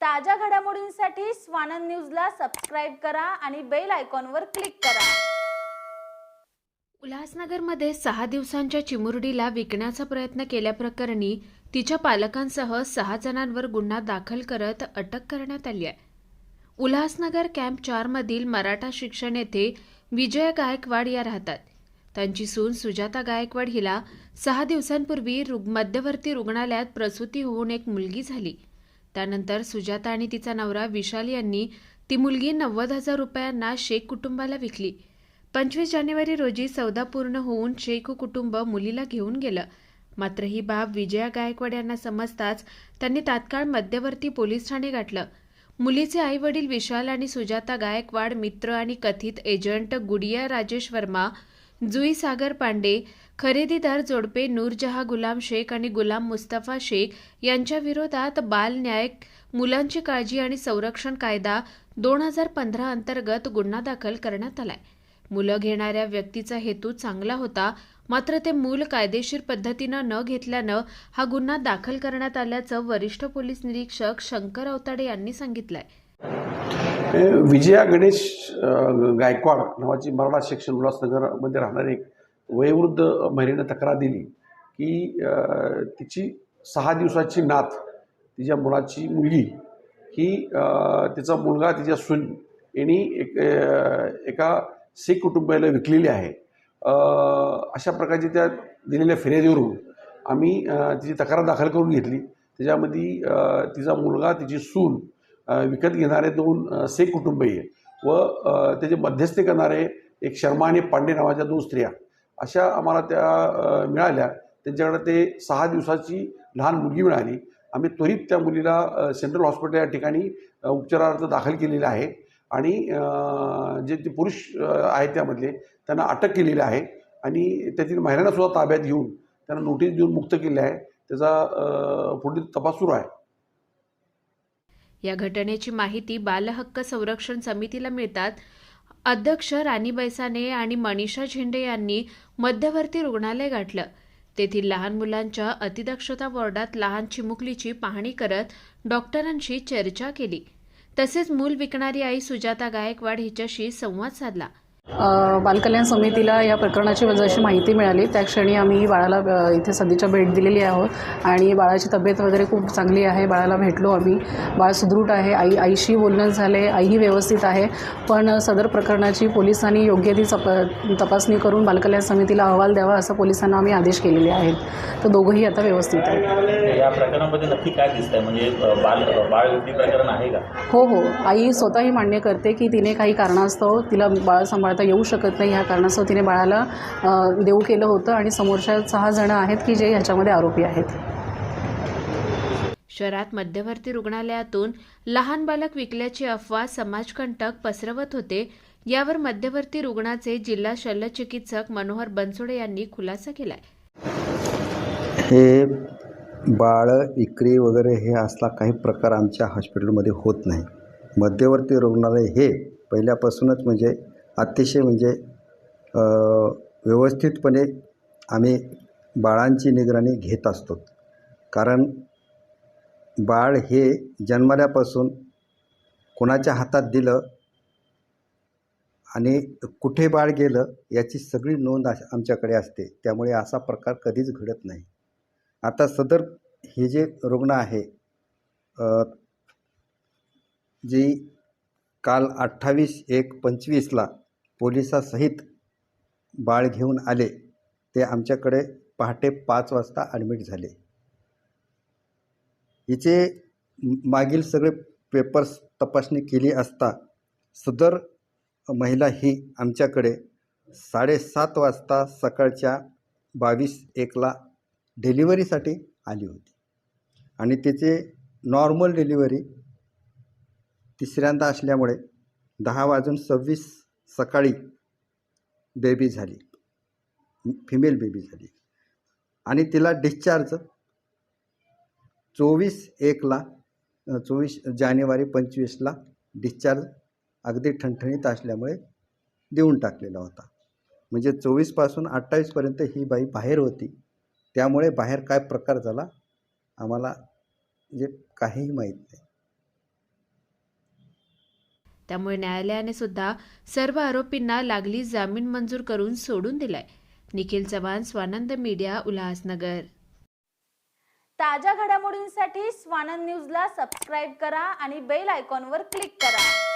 ताज्या घडामोडींसाठी स्वानंद न्यूजला सबस्क्राईब करा आणि बेल आयकॉनवर क्लिक करा. उल्हासनगरमध्ये सहा दिवसांच्या चिमुरडीला विकण्याचा प्रयत्न केल्याप्रकरणी तिच्या पालकांसह सहा जणांवर गुन्हा दाखल करत अटक करण्यात आली आहे. उल्हासनगर कॅम्प चारमधील मराठा शिक्षण येथे विजय गायकवाड या राहतात. त्यांची सून सुजाता गायकवाड हिला सहा दिवसांपूर्वी रुग मध्यवर्ती रुग्णालयात प्रसूती होऊन एक मुलगी झाली. त्यानंतर सुजाता आणि तिचा नवरा विशाल यांनी ती मुलगी नव्वद हजार रुपयांना शेख कुटुंबाला विकली. पंचवीस जानेवारी रोजी सौदा पूर्ण होऊन शेख कुटुंब मुलीला घेऊन गेलं. मात्र ही बाब विजया गायकवाड यांना समजताच त्यांनी तात्काळ मध्यवर्ती पोलीस ठाणे गाठलं. मुलीचे आई वडील विशाल आणि सुजाता गायकवाड मित्र आणि कथित एजंट गुडिया राजेश वर्मा जुई सागर पांडे खरेदीदार जोडपे नूरजहा गुलाम शेख आणि गुलाम मुस्तफा शेख यांच्या विरोधात बाल न्याय मुलांची काळजी आणि संरक्षण कायदा दोन हजार पंधरा अंतर्गत गुन्हा दाखल करण्यात आलाय. मुलं घेणाऱ्या व्यक्तीचा हेतू चांगला होता मात्र ते मूल कायदेशीर पद्धतीनं न घेतल्यानं हा गुन्हा दाखल करण्यात आल्याचं वरिष्ठ पोलीस निरीक्षक शंकर अवताडे यांनी सांगितलंय. विजया गणेश गायकवाड नावाची मराठा शिक्षण उल्हासनगरमध्ये राहणारी एक वयोवृद्ध महिलेनं तक्रार दिली की तिची सहा दिवसाची नात तिच्या मुलाची मुलगी ही तिचा मुलगा तिच्या सून यांनी एक एका शीख कुटुंबाला विकलेली आहे. अशा प्रकारची त्या दिलेल्या फिर्यादीवरून आम्ही तिची तक्रार दाखल करून घेतली. त्याच्यामध्ये तिचा मुलगा तिची सून विकत घेणारे दोन से कुटुंबीय व त्याचे मध्यस्थी करणारे एक शर्मा आणि पांडे नावाच्या दोन स्त्रिया. अशा आम्हाला त्या मिळाल्या. त्यांच्याकडे ते सहा दिवसाची लहान मुलगी मिळाली. आम्ही त्वरित त्या मुलीला सेंट्रल हॉस्पिटल या ठिकाणी उपचारार्थ दाखल केलेलं आहे. आणि जे ते पुरुष आहेत त्यामधले त्यांना अटक केलेली आहे. आणि त्यातील महिलांना सुद्धा ताब्यात घेऊन त्यांना नोटीस देऊन मुक्त केले आहे. त्याचा पुढील तपास सुरू आहे. या घटनेची माहिती बालहक्क संरक्षण समितीला मिळतात. अध्यक्ष राणी बैसाने आणि मनीषा झेंडे यांनी मध्यवर्ती रुग्णालय गाठलं. तेथील लहान मुलांच्या अतिदक्षता वॉर्डात लहान चिमुकलीची पाहणी करत डॉक्टरांशी चर्चा केली. तसेच मूल विकणारी आई सुजाता गायकवाड हिच्याशी संवाद साधला. बालकल्याण समितीला या प्रकरणाची जशी माहिती मिळाली. त्या क्षणी आम्ही बाळाला इथे सध्याच्या भेट दिलेली आहोत आणि बाळाची तब्येत वगैरे खूप चांगली आहे. बाळाला भेटलो आम्ही. बाळ सुदृढ आहे. आई आईशी बोलणं झाले. आईही व्यवस्थित आहे. पण सदर प्रकरणाची पोलिसांनी योग्य ती चप तपासणी करून बालकल्याण समितीला अहवाल द्यावा असं पोलिसांना आम्ही आदेश केलेले आहेत. तर दोघंही आता व्यवस्थित आहेत. या प्रकरणामध्ये नक्की काय दिसतंय? म्हणजे बाल बाळ प्रकरण आहे का? हो हो. आई स्वतःही मान्य करते की तिने काही कारणास्तव तिला बाळ सांभाळता येऊ शकत नाही ह्या कारणास्तव तिने बाळाला देऊ केलं होतं आणि समोरच्या सहा जणं आहेत की जे ह्याच्यामध्ये आरोपी आहेत. शहरात मध्यवर्ती रुग्णालयातून लहान बालक विकल्याची अफवा समाजकंटक पसरवत होते. यावर मध्यवर्ती रुग्णाचे जिल्हा शल्यचिकित्सक मनोहर बनसोडे यांनी खुलासा केलाय. हे बाळ विक्री वगैरे हे असला काही प्रकार आमच्या हॉस्पिटलमध्ये होत नाही. मध्यवर्ती रुग्णालय हे पहिल्यापासूनच म्हणजे अतिशय म्हणजे व्यवस्थितपणे आम्ही बाळांची निगराणी घेत असतो. कारण बाळ हे जन्मल्यापासून कोणाच्या हातात दिलं आणि कुठे बाळ गेलं याची सगळी नोंद अश- आमच्याकडे असते. त्यामुळे असा प्रकार कधीच घडत नाही. आता सदर हे जे रुग्ण आहे जी काल अठ्ठावीस एक पंचवीसला पोलिसासहित बाळ घेऊन आले. ते आमच्याकडे पहाटे पाच वाजता ॲडमिट झाले. हिचे मागील सगळे पेपर्स तपासणी केली असता सदर महिला ही आमच्याकडे साडेसात वाजता सकाळच्या बावीस एकला डिलिव्हरीसाठी आली होती. आणि तिचे नॉर्मल डिलिव्हरी तिसऱ्यांदा असल्यामुळे दहा वाजून सव्वीस सकाळी बेबी झाली. फिमेल बेबी झाली. आणि तिला डिस्चार्ज चोवीस एकला चोवीस जानेवारी पंचवीसला डिस्चार्ज अगदी ठणठणीत असल्यामुळे देऊन टाकलेला होता. म्हणजे चोवीसपासून अठ्ठावीसपर्यंत ही बाई बाहेर होती. त्यामुळे बाहेर काय प्रकार झाला आम्हाला म्हणजे काहीही माहीत नाही. त्यामुळे न्यायालयाने सुद्धा सर्व आरोपींना लागली जामीन मंजूर करून सोडून दिलाय. निखिल चव्हाण स्वानंद मीडिया उल्हासनगर. ताज्या घडामोडींसाठी स्वानंद न्यूजला सबस्क्राईब करा आणि बेल आयकॉनवर क्लिक करा.